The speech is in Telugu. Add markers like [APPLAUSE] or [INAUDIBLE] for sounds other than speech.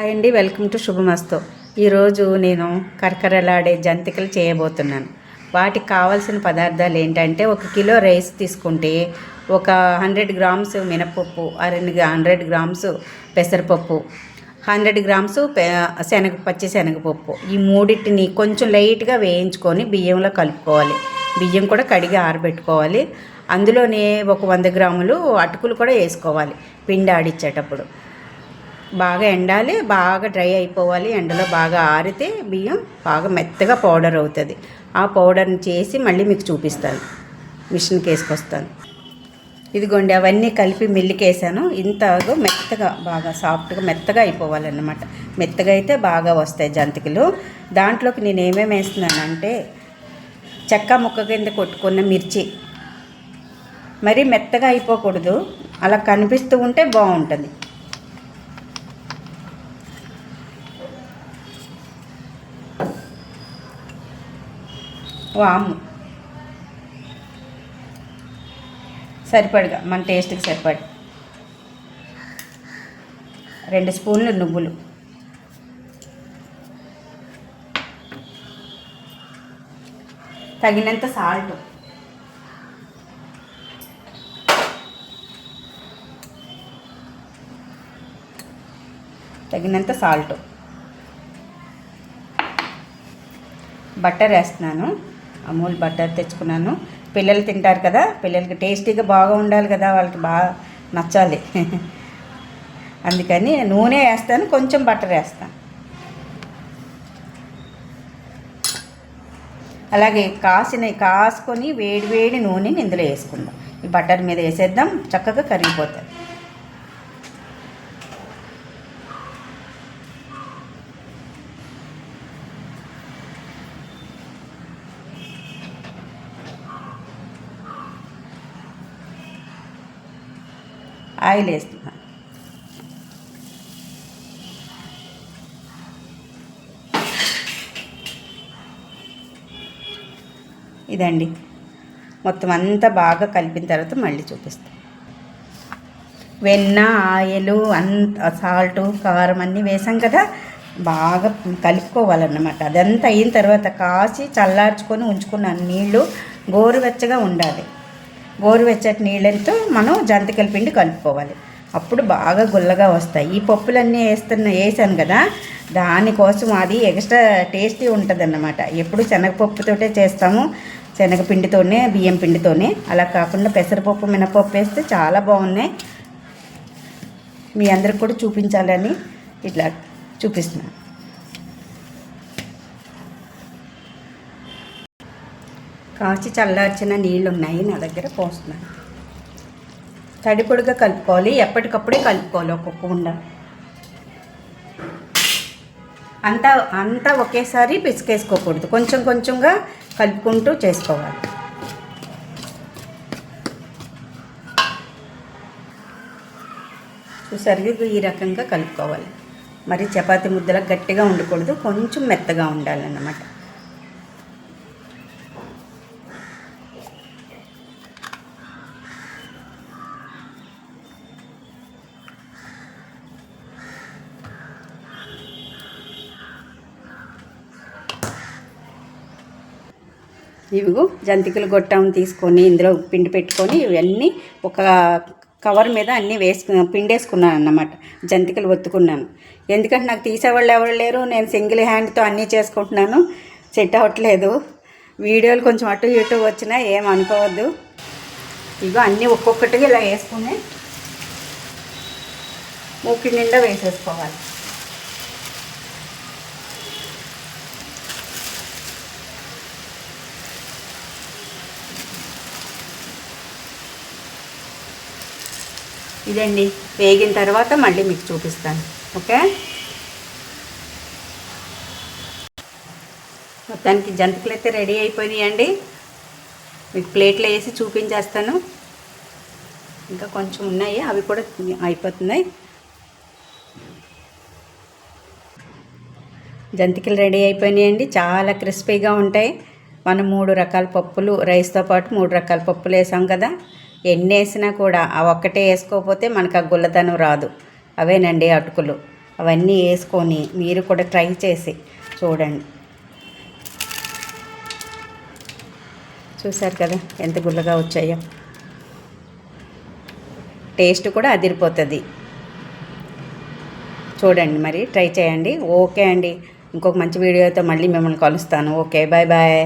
హాయ్ అండి వెల్కమ్ టు శుభమస్తు. ఈరోజు నేను కరకరలాడే జంతికలు చేయబోతున్నాను. వాటికి కావాల్సిన పదార్థాలు ఏంటంటే ఒక కిలో రైస్ తీసుకుంటే ఒక హండ్రెడ్ గ్రామ్స్ మినపప్పు రెండు హండ్రెడ్ గ్రామ్స్ పెసరపప్పు హండ్రెడ్ గ్రామ్స్ శనగ పచ్చి శనగపప్పు. ఈ మూడింటిని కొంచెం లైట్గా వేయించుకొని బియ్యంలో కలుపుకోవాలి. బియ్యం కూడా కడిగి ఆరబెట్టుకోవాలి. అందులోనే ఒక వంద గ్రాములు అటుకులు కూడా వేసుకోవాలి. పిండి ఆడిచ్చేటప్పుడు. బాగా ఎండాలి బాగా డ్రై అయిపోవాలి. ఎండలో బాగా ఆరితే బియ్యం బాగా మెత్తగా పౌడర్ అవుతుంది. ఆ పౌడర్ని చేసి మళ్ళీ మీకు చూపిస్తాను. మిషన్కి వేసుకొస్తాను ఇదిగోండి అవన్నీ కలిపి మిల్లికేసాను. ఇంతగా మెత్తగా బాగా సాఫ్ట్గా మెత్తగా అయిపోవాలన్నమాట. మెత్తగా అయితే బాగా వస్తాయి జంతికలు. దాంట్లోకి నేను ఏమేమి వేస్తున్నానంటే చెక్క ముక్క కింద కొట్టుకున్న మిర్చి. మరీ మెత్తగా అయిపోకూడదు. అలా కనిపిస్తూ ఉంటే బాగుంటుంది. వాము. సరిపడగా మన టేస్ట్కి సరిపడి. రెండు స్పూన్లు నువ్వులు. తగినంత సాల్ట్. తగినంత సాల్ట్. బట్టర్ వేస్తున్నాను. అమూల్ బట్టర్ తెచ్చుకున్నాను. పిల్లలు తింటారు కదా పిల్లలకి టేస్టీగా బాగా ఉండాలి కదా వాళ్ళకి బాగా నచ్చాలి. [LAUGHS] అందుకని నూనె వేస్తాను కొంచెం బట్టర్ వేస్తాను. అలాగే కాసిన కాసుకొని వేడి వేడి నూనెని ఇందులో వేసుకుందాం. ఈ బట్టర్ మీద వేసేద్దాం చక్కగా కరిగిపోతుంది ఆయిల్ వేస్తున్నా. ఇదండి. మొత్తం అంతా బాగా కలిపిన తర్వాత మళ్ళీ చూపిస్తాం. వెన్న ఆయిలు అంత సాల్ట్ కారం అన్నీ వేసాం కదా బాగా కలుపుకోవాలన్నమాట. అదంతా అయిన తర్వాత కాసి చల్లార్చుకొని ఉంచుకున్న నీళ్ళు గోరువెచ్చగా ఉండాలి. గోరువెచ్చటి నీళ్ళతో మనం జంతికల పిండి కలుపుకోవాలి. అప్పుడు బాగా గుల్లగా వస్తాయి. ఈ పప్పులన్నీ వేస్తున్న వేసాను కదా దానికోసం అది ఎక్స్ట్రా టేస్టీ ఉంటుంది అన్నమాట ఎప్పుడు శనగపప్పుతోటే చేస్తాము. శనగపిండితోనే బియ్యం పిండితోనే. అలా కాకుండా పెసరపప్పు మినపప్పు వేస్తే చాలా బాగున్నాయి. మీ అందరికి కూడా చూపించాలని ఇట్లా చూపిస్తున్నాను. కాచి చల్లార్చిన నీళ్ళు ఉన్నాయి నా దగ్గర పోస్తున్నాను తడిపొడిగా కలుపుకోవాలి ఎప్పటికప్పుడే కలుపుకోవాలి ఒక్కొక్క ఉండ. అంతా అంతా ఒకేసారి పిసికేసుకోకూడదు కొంచెం కొంచెంగా కలుపుకుంటూ చేసుకోవాలి. సరిగ్గా ఈ రకంగా కలుపుకోవాలి. మరి చపాతి ముద్దలకు గట్టిగా ఉండకూడదు కొంచెం మెత్తగా ఉండాలన్నమాట. ఇవిగో జంతికలు గొట్టం తీసుకొని ఇందులో పిండి పెట్టుకొని ఇవన్నీ ఒక కవర్ మీద అన్నీ వేసుకు పిండేసుకున్నాను అన్నమాట జంతికలు ఒత్తుకున్నాను. ఎందుకంటే నాకు తీసేవాళ్ళు ఎవరు లేరు. నేను సింగిల్ హ్యాండ్తో అన్నీ చేసుకుంటున్నాను. సెట్ అవ్వట్లేదు. వీడియోలు కొంచెం అటు ఇటు వచ్చినా ఏం అనుకోవద్దు. ఇగో అన్నీ ఒక్కొక్కటిగా ఇలా వేసుకుని మూకి నిండా వేసేసుకోవాలి. ఇదండి. వేగిన తర్వాత మళ్ళీ మీకు చూపిస్తాను. ఓకే? మొత్తానికి జంతికలు అయితే రెడీ అయిపోయినాయండి. మీకు ప్లేట్లో వేసి చూపించేస్తాను. ఇంకా కొంచెం ఉన్నాయి. అవి కూడా అయిపోతున్నాయి. జంతికలు రెడీ అయిపోయినాయండి. చాలా క్రిస్పీగా ఉంటాయి. మనం మూడు రకాల పప్పులు రైస్తో పాటు మూడు రకాల పప్పులు వేసాం కదా. ఎన్ని వేసినా కూడా ఆ ఒక్కటే వేసుకోకపోతే మనకు ఆ గుల్లదనం రాదు. అవేనండి అటుకులు. అవన్నీ వేసుకొని మీరు కూడా ట్రై చేసి చూడండి. చూసారు కదా ఎంత గుల్లగా వచ్చాయో. టేస్ట్ కూడా అదిరిపోతుంది. చూడండి మరి ట్రై చేయండి. ఓకే అండి. ఇంకొక మంచి వీడియోతో మళ్ళీ మిమ్మల్ని కలుస్తాను. Okay bye bye.